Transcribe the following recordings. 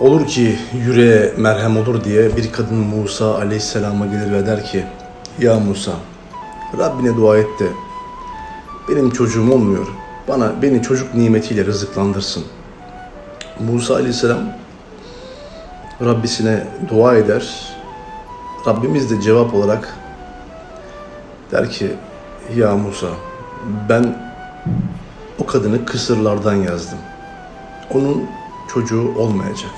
Olur ki yüreğe merhem olur diye bir kadın Musa aleyhisselama gelir ve der ki Ya Musa Rabbine dua et de benim çocuğum olmuyor. Bana beni çocuk nimetiyle rızıklandırsın. Musa aleyhisselam Rabbisine dua eder. Rabbimiz de cevap olarak der ki Ya Musa ben o kadını kısırlardan yazdım. Onun çocuğu olmayacak.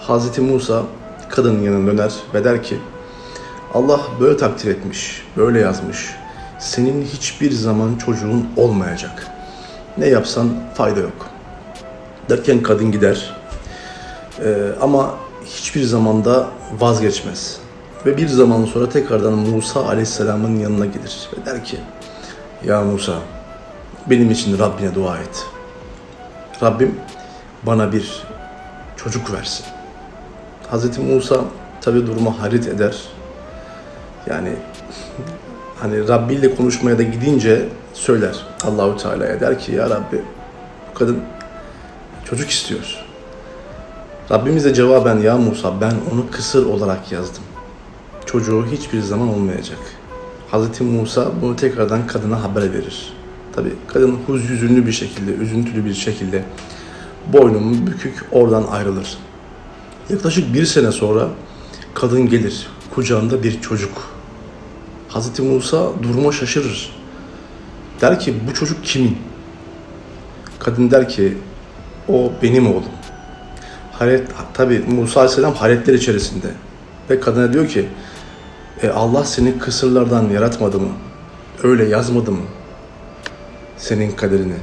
Hazreti Musa kadının yanına döner ve der ki Allah böyle takdir etmiş, böyle yazmış. Senin hiçbir zaman çocuğun olmayacak. Ne yapsan fayda yok. Derken kadın gider. Ee, ama hiçbir zamanda vazgeçmez. Ve bir zaman sonra tekrardan Musa Aleyhisselam'ın yanına gelir ve der ki Ya Musa benim için Rabbine dua et. Rabbim bana bir çocuk versin. Hazreti Musa tabi duruma harit eder. Yani hani Rabbi ile konuşmaya da gidince söyler Allahu Teala'ya der ki ya Rabbi bu kadın çocuk istiyor. Rabbimiz de cevaben ya Musa ben onu kısır olarak yazdım. Çocuğu hiçbir zaman olmayacak. Hazreti Musa bunu tekrardan kadına haber verir. Tabi kadın hüzünlü bir şekilde, üzüntülü bir şekilde boynumu bükük oradan ayrılır. Yaklaşık bir sene sonra kadın gelir. Kucağında bir çocuk. Hazreti Musa duruma şaşırır. Der ki bu çocuk kimin? Kadın der ki o benim oğlum. Hayret, tabi Musa Aleyhisselam hayretler içerisinde. Ve kadına diyor ki e, Allah seni kısırlardan yaratmadı mı? Öyle yazmadı mı? Senin kaderini.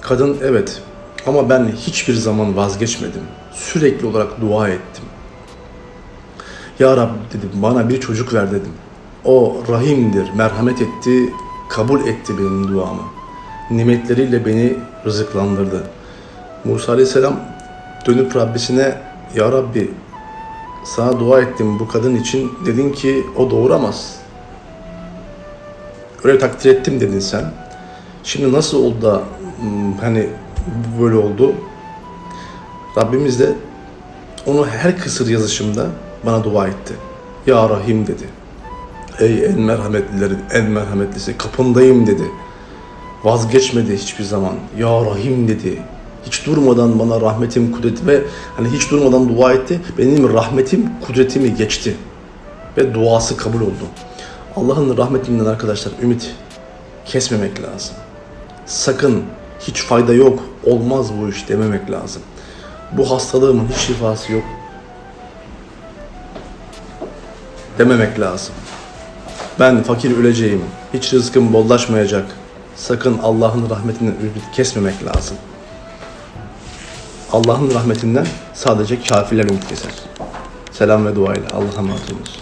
Kadın evet ama ben hiçbir zaman vazgeçmedim. Sürekli olarak dua ettim. Ya Rab dedim bana bir çocuk ver dedim. O rahimdir, merhamet etti, kabul etti benim duamı. Nimetleriyle beni rızıklandırdı. Musa Aleyhisselam dönüp Rabbisine Ya Rabbi sana dua ettim bu kadın için. Dedin ki o doğuramaz. Öyle takdir ettim dedin sen. Şimdi nasıl oldu da hmm, hani böyle oldu? Rabbimiz de onu her kısır yazışımda bana dua etti. Ya Rahim dedi. Ey en merhametlilerin en merhametlisi kapındayım dedi. Vazgeçmedi hiçbir zaman. Ya Rahim dedi. Hiç durmadan bana rahmetim, kudreti ve hani hiç durmadan dua etti. Benim rahmetim, kudretimi geçti. Ve duası kabul oldu. Allah'ın rahmetinden arkadaşlar ümit kesmemek lazım. Sakın hiç fayda yok, olmaz bu iş dememek lazım. Bu hastalığımın hiç şifası yok dememek lazım. Ben fakir öleceğim, hiç rızkım bollaşmayacak. Sakın Allah'ın rahmetinden ümit kesmemek lazım. Allah'ın rahmetinden sadece kafirler ümit keser. Selam ve dua ile Allah'a emanet olunuz.